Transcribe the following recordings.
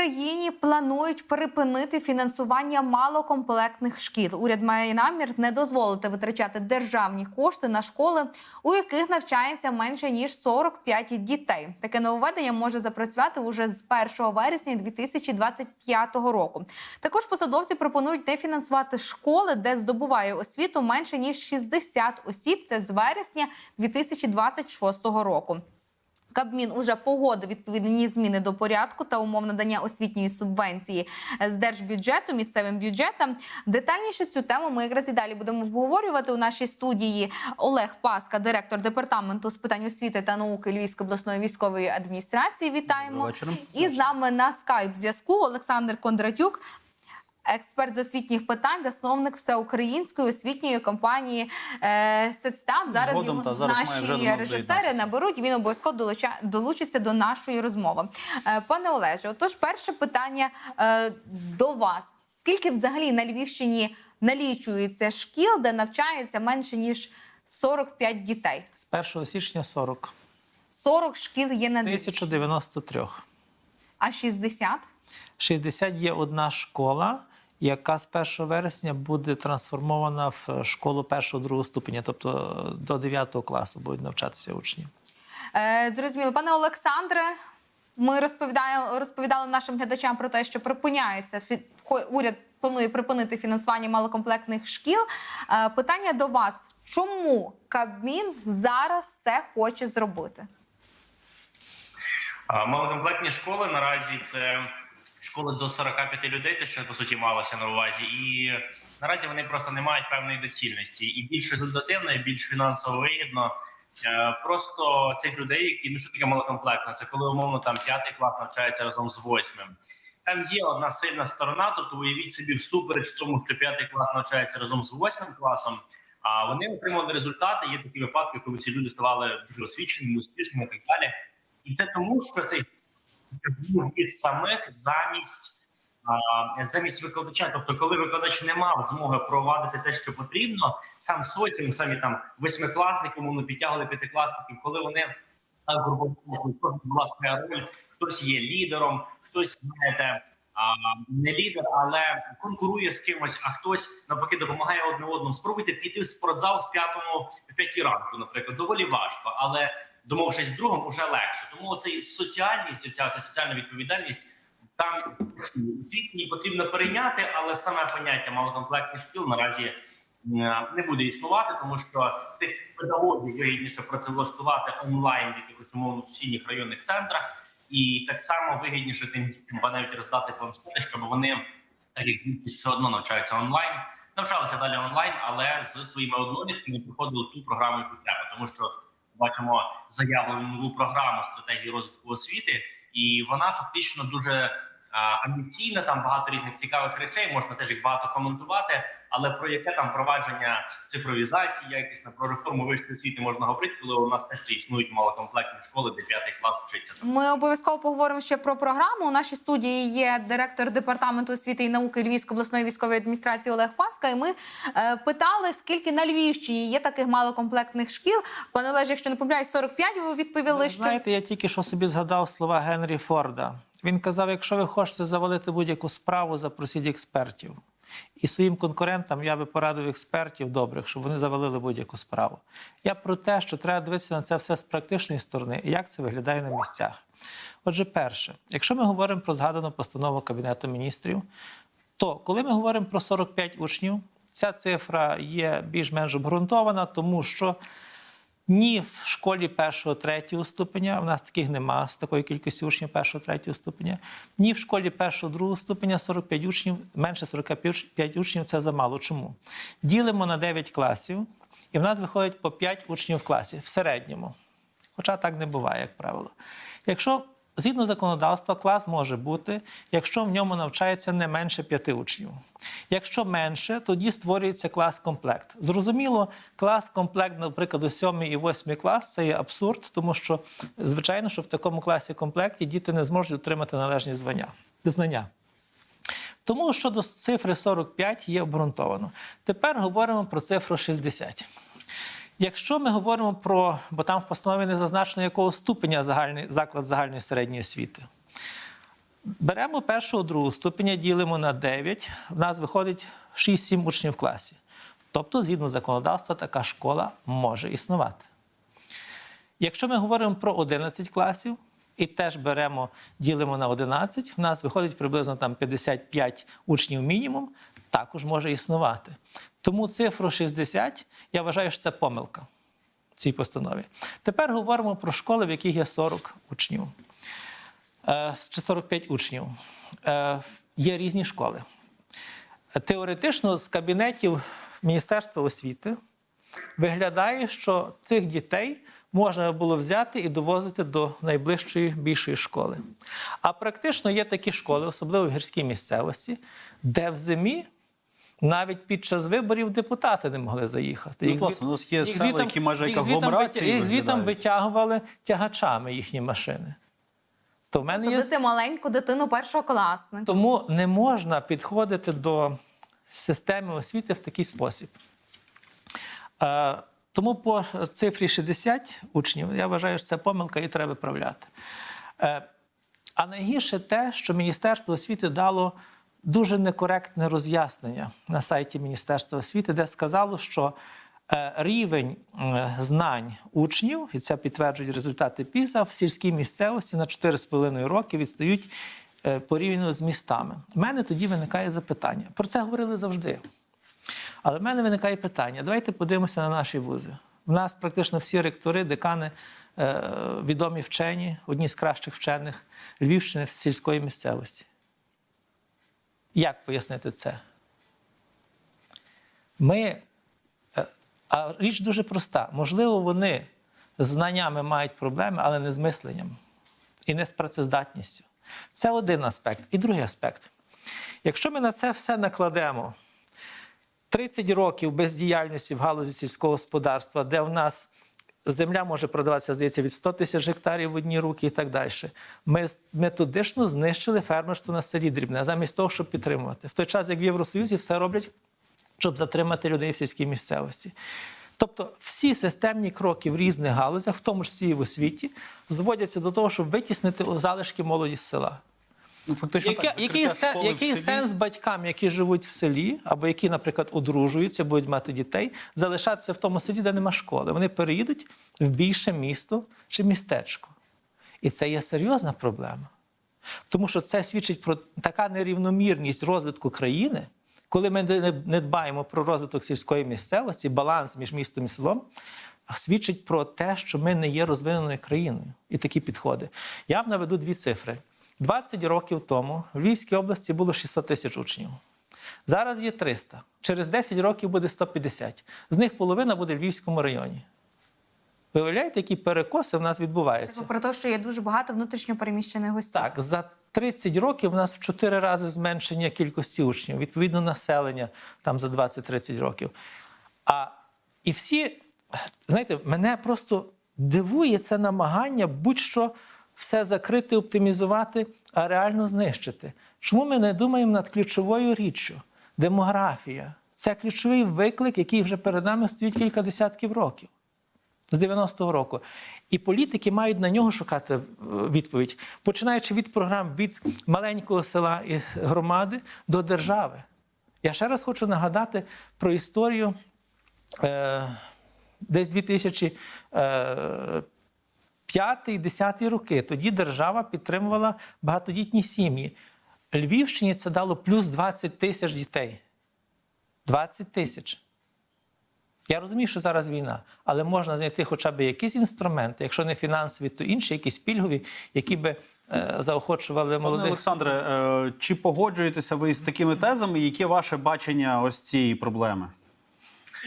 Україні планують припинити фінансування малокомплектних шкіл. Уряд має намір не дозволити витрачати державні кошти на школи, у яких навчається менше ніж 45 дітей. Таке нововведення може запрацювати уже з 1 вересня 2025 року. Також посадовці пропонують не фінансувати школи, де здобуває освіту менше ніж 60 осіб. Це з вересня 2026 року. Кабмін уже погодив відповідні зміни до порядку та умов надання освітньої субвенції з держбюджету місцевим бюджетам. Детальніше цю тему ми якраз і далі будемо обговорювати у нашій студії. Олег Паска, директор департаменту з питань освіти та науки Львівської обласної військової адміністрації. Вітаємо і з нами на скайп зв'язку Олександр Кондратюк. Експерт з освітніх питань, засновник всеукраїнської освітньої компанії е. Зараз Згодом, його та, зараз наші режисери наберуть. Він обов'язково долуча, долучиться до нашої розмови. Е, пане Олеже, отож, перше питання е, до вас: скільки взагалі на Львівщині налічується шкіл, де навчається менше ніж 45 дітей? З 1 січня 40. 40 шкіл є на Львівщині. 1093. а 60? 60 є одна школа, яка з 1 вересня буде трансформована в школу першого другого ступеня, тобто до 9 класу будуть навчатися учні. Е, зрозуміло, пане Олександре. Ми розповідаємо розповідали нашим глядачам про те, що припиняється уряд планує припинити фінансування малокомплектних шкіл. Е, питання до вас: чому Кабмін зараз це хоче зробити? Малокомплектні школи наразі це школи до 45 людей, те, що по суті малося на увазі, і наразі вони просто не мають певної доцільності і більш результативно, і більш фінансово вигідно. е, Просто цих людей, які ну що таке малокомплектна, це коли умовно там п'ятий клас навчається разом з восьмим. Там є одна сильна сторона, тобто уявіть собі всупереч тому, що п'ятий клас навчається разом з восьмим класом. А вони отримали результати. Є такі випадки, коли ці люди ставали дуже освіченими, успішними і так далі. І це тому, що цей їх самих замість замість викладача. Тобто, коли викладач не мав змоги провадити те, що потрібно, сам соціум, самі там восьмикласники, умовно підтягували п'ятикласників, коли вони так групувалися, була своя роль, хтось є лідером, хтось знаєте. Не лідер, але конкурує з кимось, а хтось навпаки допомагає одне одному. Спробуйте піти в спортзал в п'ятому в п'ятій ранку, наприклад, доволі важко, але домовившись з другом, уже легше. Тому цей соціальність, оця, ця соціальна відповідальність там звіт її потрібно перейняти, але саме поняття малокомплектних шкіл наразі е, не буде існувати, тому що цих педагогів вигідніше працевлаштувати онлайн в якихось умовно сусідніх районних центрах, і так само вигідніше тим дітям навіть роздати планшети, щоб вони так як все одно навчаються онлайн. Навчалися далі онлайн, але з своїми однолітками проходили ту програму, яку треба, тому що бачимо заявлену нову програму стратегії розвитку освіти, і вона фактично дуже амбіційна. Там багато різних цікавих речей. Можна теж їх багато коментувати. Але про яке там провадження цифровізації, якісне про реформу вищої освіти можна говорити, коли у нас все ще існують малокомплектні школи, де п'ятий клас вчиться. Ми обов'язково поговоримо ще про програму. У нашій студії є директор департаменту освіти і науки Львівської обласної військової адміністрації Олег Паска. І ми е, питали, скільки на Львівщині є таких малокомплектних шкіл. Пане Олеже, якщо не помиляюсь, 45, Ви відповіли, Ви що я тільки що собі згадав слова Генрі Форда. Він казав: якщо ви хочете завалити будь-яку справу, запросіть експертів. І своїм конкурентам я би порадив експертів добрих, щоб вони завалили будь-яку справу. Я про те, що треба дивитися на це все з практичної сторони, як це виглядає на місцях. Отже, перше, якщо ми говоримо про згадану постанову Кабінету міністрів, то коли ми говоримо про 45 учнів, ця цифра є більш-менш обґрунтована, тому що ні в школі першого третього ступеня, в нас таких нема з такої кількості учнів першого третього ступеня, ні в школі першого другого ступеня 45 учнів, менше 45 учнів це замало. Чому? Ділимо на 9 класів, і в нас виходить по 5 учнів в класі в середньому. Хоча так не буває, як правило. Якщо згідно законодавства, клас може бути, якщо в ньому навчається не менше п'яти учнів. Якщо менше, тоді створюється клас-комплект. Зрозуміло, клас-комплект, наприклад, у 7 і 8 клас це є абсурд, тому що, звичайно, що в такому класі комплекті діти не зможуть отримати належні звання, знання. Тому щодо цифри 45 є обґрунтовано. Тепер говоримо про цифру 60. Якщо ми говоримо про, бо там в постанові не зазначено, якого ступеня загальний заклад загальної середньої освіти. Беремо першого, другого ступеня, ділимо на 9, в нас виходить 6-7 учнів в класі. Тобто, згідно законодавства, така школа може існувати. Якщо ми говоримо про 11 класів і теж беремо, ділимо на 11, в нас виходить приблизно там 55 учнів мінімум, також може існувати. Тому цифру 60 я вважаю, що це помилка в цій постанові. Тепер говоримо про школи, в яких є 40 учнів е, чи 45 учнів. Е, Є різні школи. Теоретично з кабінетів Міністерства освіти виглядає, що цих дітей можна було взяти і довозити до найближчої більшої школи. А практично є такі школи, особливо в гірській місцевості, де в зимі навіть під час виборів депутати не могли заїхати. Ну, Їх звід- власне, у нас є їх села, звітом- які майже як агломерації Їх звітом витягували тягачами їхні машини. То в мене є Садити маленьку дитину першокласника. тому не можна підходити до системи освіти в такий спосіб. Е, Тому по цифрі 60 учнів я вважаю, що це помилка і треба виправляти. Е, А найгірше те, що Міністерство освіти дало дуже некоректне роз'яснення на сайті Міністерства освіти, де сказало, що е, рівень е, знань учнів, і це підтверджують результати ПІСА, в сільській місцевості на 4,5 роки відстають е, порівняно з містами. У мене тоді виникає запитання. Про це говорили завжди. Але в мене виникає питання: давайте подивимося на наші вузи. У нас практично всі ректори, декани, відомі вчені, одні з кращих вчених Львівщини в сільської місцевості. Як пояснити це? Ми, е, а річ дуже проста. Можливо, вони з знаннями мають проблеми, але не з мисленням і не з працездатністю. Це один аспект. І другий аспект. Якщо ми на це все накладемо 30 років бездіяльності в галузі сільського господарства, де в нас земля може продаватися, здається, від 100 тисяч гектарів в одні руки і так далі. Ми методично знищили фермерство на селі дрібне, замість того, щоб підтримувати. В той час, як в Євросоюзі, все роблять, щоб затримати людей в сільській місцевості. Тобто всі системні кроки в різних галузях, в тому числі і в освіті, зводяться до того, щоб витіснити залишки молоді з села. Ну, фактично, Яке- так, який закриття сен- школи в який селі. сенс батькам, які живуть в селі, або які, наприклад, одружуються, будуть мати дітей, залишатися в тому селі, де нема школи? Вони переїдуть в більше місто чи містечко. І це є серйозна проблема. Тому що це свідчить про така нерівномірність розвитку країни, коли ми не не дбаємо про розвиток сільської місцевості, баланс між містом і селом, свідчить про те, що ми не є розвиненою країною. І такі підходи. Я вам наведу дві цифри. 20 років тому в Львівській області було 600 тисяч учнів. Зараз є 300. Через 10 років буде 150. З них половина буде в Львівському районі. Ви уявляєте, які перекоси в нас відбуваються? Це про те, що є дуже багато внутрішньопереміщених гостей. Так, за 30 років в нас в 4 рази зменшення кількості учнів, відповідно населення там за 20-30 років. А і всі, знаєте, мене просто дивує це намагання будь-що все закрити, оптимізувати, а реально знищити. Чому ми не думаємо над ключовою річчю демографія? Це ключовий виклик, який вже перед нами стоїть кілька десятків років з 90-го року. І політики мають на нього шукати е, відповідь, починаючи від програм від маленького села і громади до держави. Я ще раз хочу нагадати про історію. Е, десь 2005 5-10 роки. Тоді держава підтримувала багатодітні сім'ї. Львівщині це дало плюс 20 тисяч дітей. 20 тисяч. Я розумію, що зараз війна, але можна знайти хоча б якісь інструменти, якщо не фінансові, то інші, якісь пільгові, які би е, заохочували молодих. Пане Олександре, е, чи погоджуєтеся ви з такими тезами? Яке ваше бачення ось цієї проблеми?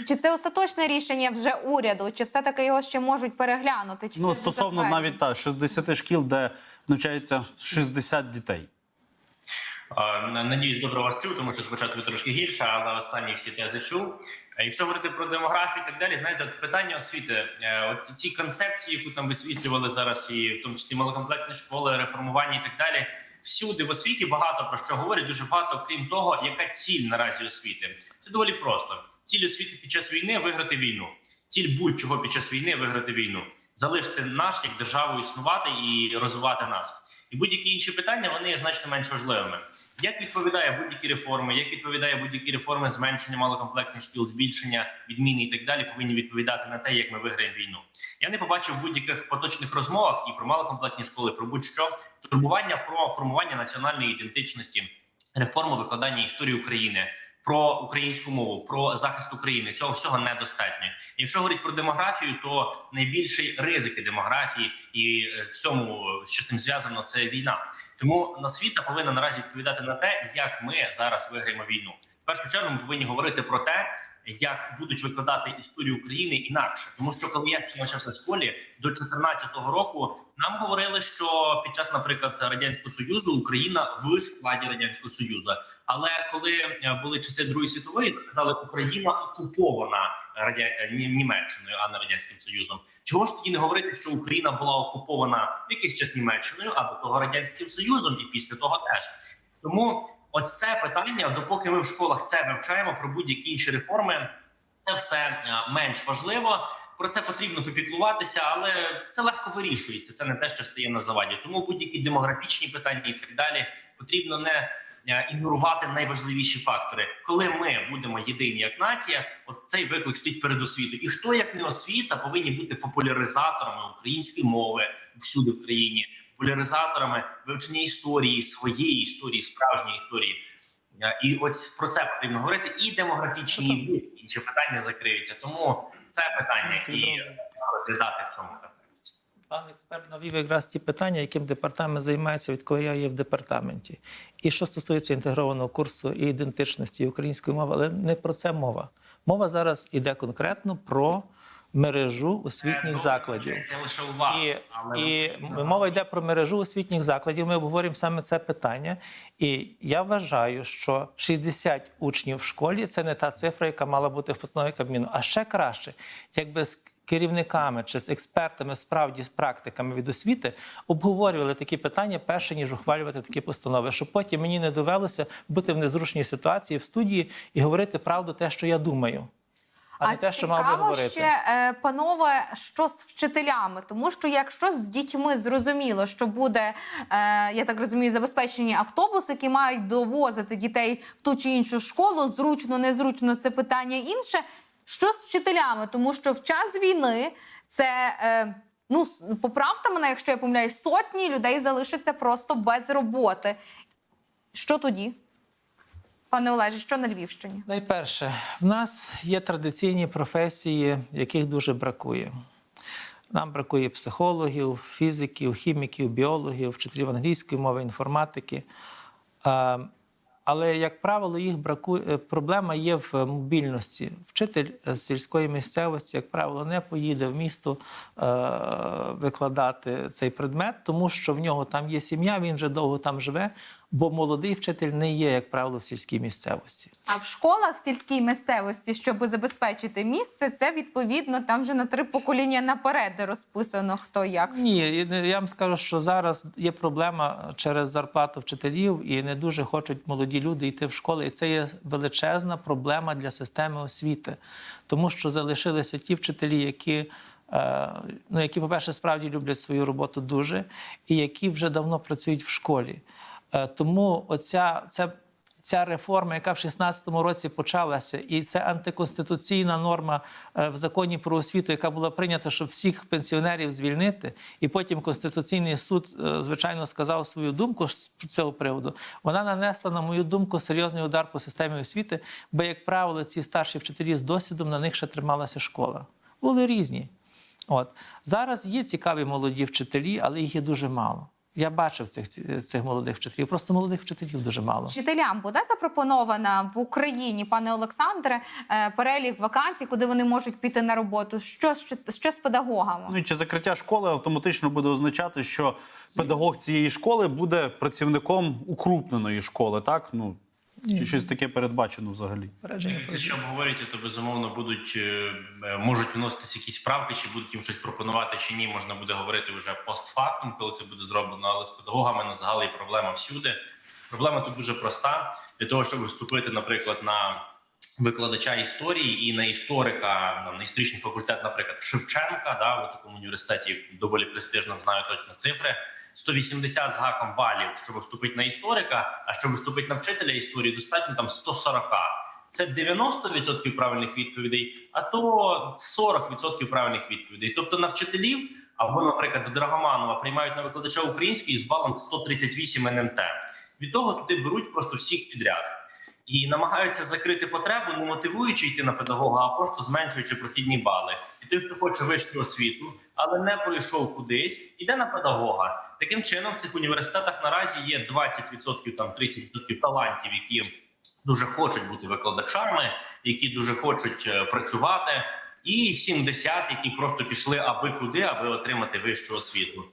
Чи це остаточне рішення вже уряду, чи все-таки його ще можуть переглянути? Чи Ну це стосовно навіть та 60 шкіл, де навчається 60 дітей. Надіюсь, добре вас чув, тому що спочатку трошки гірше, але останні всі тези чув. Якщо говорити про демографію і так далі, знаєте, от питання освіти, е, от ці концепції, яку там висвітлювали зараз, і в тому числі малокомплектні школи, реформування і так далі. Всюди в освіті багато про що говорять, дуже багато, крім того, яка ціль наразі освіти. Це доволі просто. Ціль освіти під час війни виграти війну. Ціль будь-чого під час війни виграти війну, залишити наш як державу існувати і розвивати нас. І будь-які інші питання вони є значно менш важливими. Як відповідає будь-які реформи, як відповідає будь-які реформи зменшення малокомплектних шкіл, збільшення відміни і так далі, повинні відповідати на те, як ми виграємо війну. Я не побачив будь-яких поточних розмовах і про малокомплектні школи, про будь-що турбування про формування національної ідентичності, реформу викладання історії України. Про українську мову, про захист України цього всього недостатньо. Якщо говорити про демографію, то найбільший ризики демографії і е, в цьому, що з цим зв'язано, це війна. Тому освіта повинна наразі відповідати на те, як ми зараз виграємо війну. В першу чергу ми повинні говорити про те, як будуть викладати історію України інакше, тому що коли я ще навчався в школі до 14-го року, нам говорили, що під час, наприклад, радянського союзу Україна в складі радянського союзу. Але коли е, були часи Другої світової, то казали Україна окупована радя... Німеччиною, а не радянським союзом. Чого ж тоді не говорити, що Україна була окупована в якийсь час Німеччиною, а до того радянським союзом, і після того теж тому. Ось це питання, допоки ми в школах це вивчаємо про будь-які інші реформи, це все е, менш важливо. Про це потрібно попіклуватися, але це легко вирішується. Це не те, що стає на заваді. Тому будь-які демографічні питання і так далі потрібно не е, ігнорувати найважливіші фактори. Коли ми будемо єдині як нація, от цей виклик стоїть перед освітою. І хто як не освіта повинні бути популяризаторами української мови всюди в країні, популяризаторами вивчення історії, своєї історії, справжньої історії. Е, І ось про це потрібно говорити. І демографічні і інші питання закриються. Тому це питання і розглядати в цьому контексті. Пан експерт навів якраз ті питання, яким департамент займається, відколи я є в департаменті. І що стосується інтегрованого курсу і ідентичності і української мови, але не про це мова. Мова зараз іде конкретно про мережу освітніх закладів. Це лише у вас, І, але і мова йде про мережу освітніх закладів. Ми обговорюємо саме це питання. І я вважаю, що 60 учнів в школі це не та цифра, яка мала бути в постанові Кабміну. А ще краще, якби з керівниками чи з експертами, справді з практиками від освіти, обговорювали такі питання перше ніж ухвалювати такі постанови, щоб потім мені не довелося бути в незручній ситуації в студії і говорити правду, те, що я думаю. А, не те, що мав би цікаво говорити. ще, е, панове, що з вчителями, тому що якщо з дітьми зрозуміло, що буде, е, я так розумію, забезпечені автобуси, які мають довозити дітей в ту чи іншу школу, зручно, незручно, це питання інше. Що з вчителями? Тому що в час війни це. Е, Ну, поправте мене, якщо я помиляюсь, сотні людей залишаться просто без роботи. Що тоді? Пане Олеже, що на Львівщині? Найперше, в нас є традиційні професії, яких дуже бракує. Нам бракує психологів, фізиків, хіміків, біологів, вчителів англійської мови, інформатики. Е, Але, як правило, їх бракує. е, Проблема є в мобільності. Вчитель з сільської місцевості, як правило, не поїде в місто е, викладати цей предмет, тому що в нього там є сім'я, він вже довго там живе, бо молодий вчитель не є, як правило, в сільській місцевості. А в школах в сільській місцевості, щоб забезпечити місце, це відповідно там вже на три покоління наперед розписано хто як. Ні, я вам скажу, що зараз є проблема через зарплату вчителів, і не дуже хочуть молоді люди йти в школи. І це є величезна проблема для системи освіти, тому що залишилися ті вчителі, які. е, Ну, які, по-перше, справді люблять свою роботу дуже, і які вже давно працюють в школі. Е, Тому оця ця, ця реформа, яка в 16-му році почалася, і це антиконституційна норма е, в законі про освіту, яка була прийнята, щоб всіх пенсіонерів звільнити, і потім Конституційний суд, е, звичайно, сказав свою думку з цього приводу. Вона нанесла, на мою думку, серйозний удар по системі освіти, бо, як правило, ці старші вчителі з досвідом на них ще трималася школа. Були різні. От зараз є цікаві молоді вчителі, але їх є дуже мало. Я бачив цих цих молодих вчителів. Просто молодих вчителів дуже мало. Вчителям буде запропонована в Україні, пане Олександре, е, перелік вакансій, куди вони можуть піти на роботу. Що, що з педагогами? Ну і чи закриття школи автоматично буде означати, що педагог цієї школи буде працівником укрупненої школи, так? Ну чи щось таке передбачено взагалі? Попередження Це що обговорюється, то безумовно будуть е, е, можуть вноситися якісь правки, чи будуть їм щось пропонувати, чи ні. Можна буде говорити вже постфактум, коли це буде зроблено. Але з педагогами на загал є проблема всюди. Проблема тут дуже проста. Для того, щоб вступити, наприклад, на викладача історії і на історика на історичний факультет, наприклад, в Шевченка, да, в такому університеті доволі престижно знаю точно цифри. 180 з гаком балів, щоб вступити на історика, а щоб вступити на вчителя історії, достатньо там 140. Це 90% правильних відповідей, а то 40% правильних відповідей. Тобто на вчителів або, наприклад, в Драгоманова приймають на викладача української з балом 138 НМТ. Від того туди беруть просто всіх підряд і намагаються закрити потребу, не мотивуючи йти на педагога, а просто зменшуючи прохідні бали. І той, хто хоче вищу освіту, але не пройшов кудись, іде на педагога. Таким чином, в цих університетах наразі є 20%, там 30% талантів, які дуже хочуть бути викладачами, які дуже хочуть е, працювати, і 70, які просто пішли аби куди, аби отримати вищу освіту.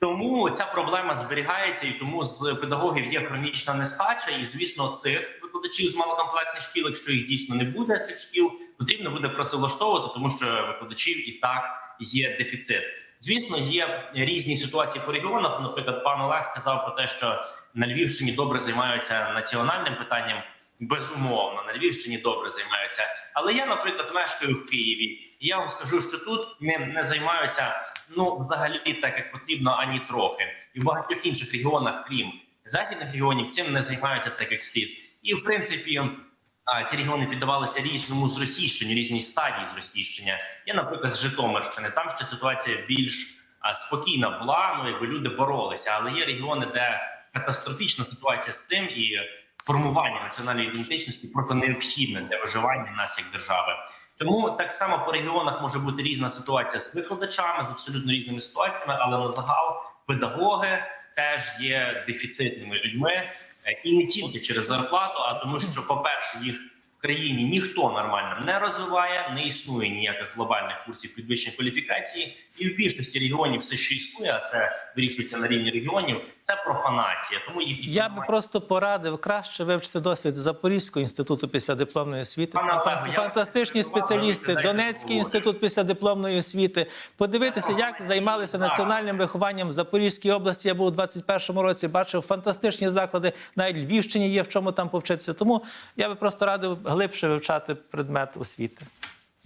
Тому ця проблема зберігається, і тому з педагогів є хронічна нестача. І звісно, цих викладачів з малокомплектних шкіл, якщо їх дійсно не буде, цих шкіл потрібно буде працевлаштовувати, тому що викладачів і так є дефіцит. Звісно, є різні ситуації по регіонах. Наприклад, пан Олег сказав про те, що на Львівщині добре займаються національним питанням. Безумовно, на Львівщині добре займаються. Але я, наприклад, мешкаю в Києві, і я вам скажу, що тут ним не займаються ну взагалі так, як потрібно, ані трохи. І в багатьох інших регіонах, крім західних регіонів, цим не займаються так, як слід. І в принципі. А ці регіони піддавалися різному зросійщенню, різній стадії зросійщення. Я, наприклад, з Житомирщини. Там ще ситуація більш а, спокійна була. Ну якби люди боролися, але є регіони, де катастрофічна ситуація з цим і формування національної ідентичності просто необхідне для виживання нас як держави. Тому так само по регіонах може бути різна ситуація з викладачами з абсолютно різними ситуаціями, але на загал педагоги теж є дефіцитними людьми, е, і не тільки через зарплату, а тому, що, по-перше, їх в країні ніхто нормально не розвиває, не існує ніяких глобальних курсів підвищення кваліфікації, і в більшості регіонів все, що існує, а це вирішується на рівні регіонів. Це профанація. Тому їх Я би просто порадив краще вивчити досвід Запорізького інституту післядипломної освіти. Пане Там фан- я фантастичні спеціалісти. Донецький інститут післядипломної освіти. Подивитися, як займалися національним вихованням в Запорізькій області. Я був у 21-му році. Бачив фантастичні заклади. Навіть Львівщині є в чому там повчитися. Тому я би просто радив глибше вивчати предмет освіти.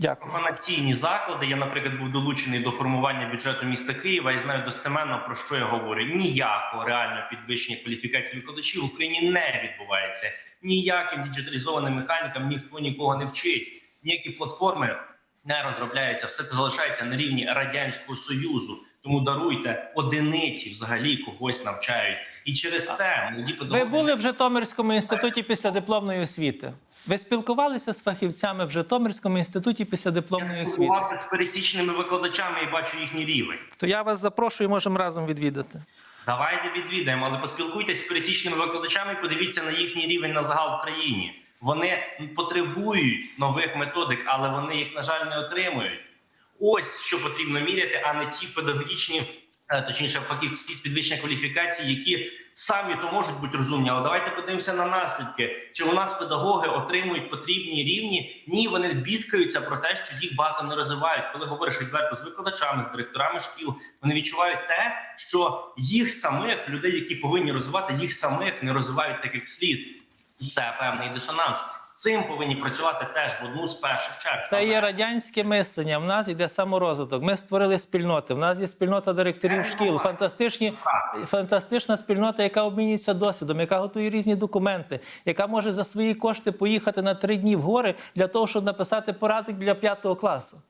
Дякую. профанаційні заклади. Я, наприклад, був долучений до формування бюджету міста Києва і знаю достеменно про що я говорю. Ніякого реального підвищення кваліфікації викладачів в Україні не відбувається. Ніяким діджиталізованим механікам ніхто нікого не вчить. Ніякі платформи не розробляються. Все це залишається на рівні радянського союзу. Тому даруйте одиниці взагалі когось навчають, і через це молоді Ви педагоги були в Житомирському інституті післядипломної освіти. Ви спілкувалися з фахівцями в Житомирському інституті післядипломної я освіти. спілкувався з пересічними викладачами і бачу їхній рівень. То я вас запрошую, можемо разом відвідати. Давайте відвідаємо, але поспілкуйтесь з пересічними викладачами. і Подивіться на їхній рівень на загал в країні. Вони потребують нових методик, але вони їх на жаль не отримують. Ось що потрібно міряти, а не ті педагогічні, точніше, фахівці з підвищення кваліфікації, які самі то можуть бути розумні. Але давайте подивимося на наслідки. Чи у нас педагоги отримують потрібні рівні? Ні, вони бідкаються про те, що їх багато не розвивають. Коли говориш відверто з викладачами, з директорами шкіл, вони відчувають те, що їх самих людей, які повинні розвивати, їх самих не розвивають так як слід. Це певний дисонанс. Цим повинні працювати теж в одну з перших черг. Це є радянське мислення. В нас йде саморозвиток. Ми створили спільноти. В нас є спільнота директорів шкіл. Фантастичні, фантастична спільнота, яка обмінюється досвідом, яка готує різні документи, яка може за свої кошти поїхати на три дні в гори для того, щоб написати порадник для п'ятого класу.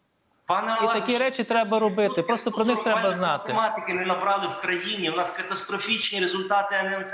Пане І такі речі треба робити. Просто про них треба знати. Математики не набрали в країні. У нас катастрофічні результати НМТ.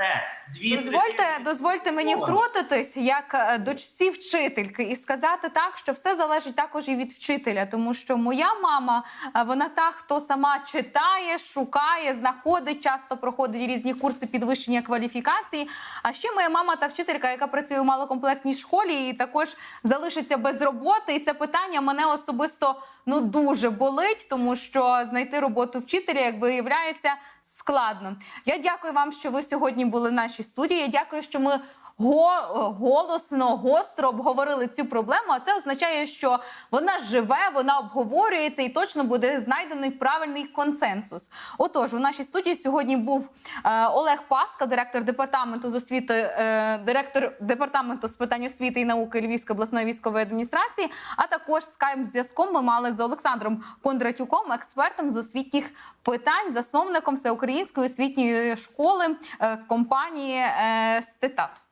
Дві Дозвольте, дозвольте мені втрутитись як е, дочці вчительки і сказати так, що все залежить також і від вчителя, тому що моя мама е, вона та, хто сама читає, шукає, знаходить, часто проходить різні курси підвищення кваліфікації. А ще моя мама та вчителька, яка працює у малокомплектній школі, і також залишиться без роботи. І це питання мене особисто ну дуже болить, тому що знайти роботу вчителя, як виявляється, складно. Я дякую вам, що ви сьогодні були в нашій студії. Я дякую, що ми голосно, гостро обговорили цю проблему. А це означає, що вона живе, вона обговорюється і точно буде знайдений правильний консенсус. Отож, у нашій студії сьогодні був е, Олег Паска, директор департаменту з освіти, е, директор департаменту з питань освіти і науки Львівської обласної військової адміністрації. А також скайп зв'язком ми мали з Олександром Кондратюком, експертом з освітніх питань, засновником всеукраїнської освітньої школи е, компанії Стетат.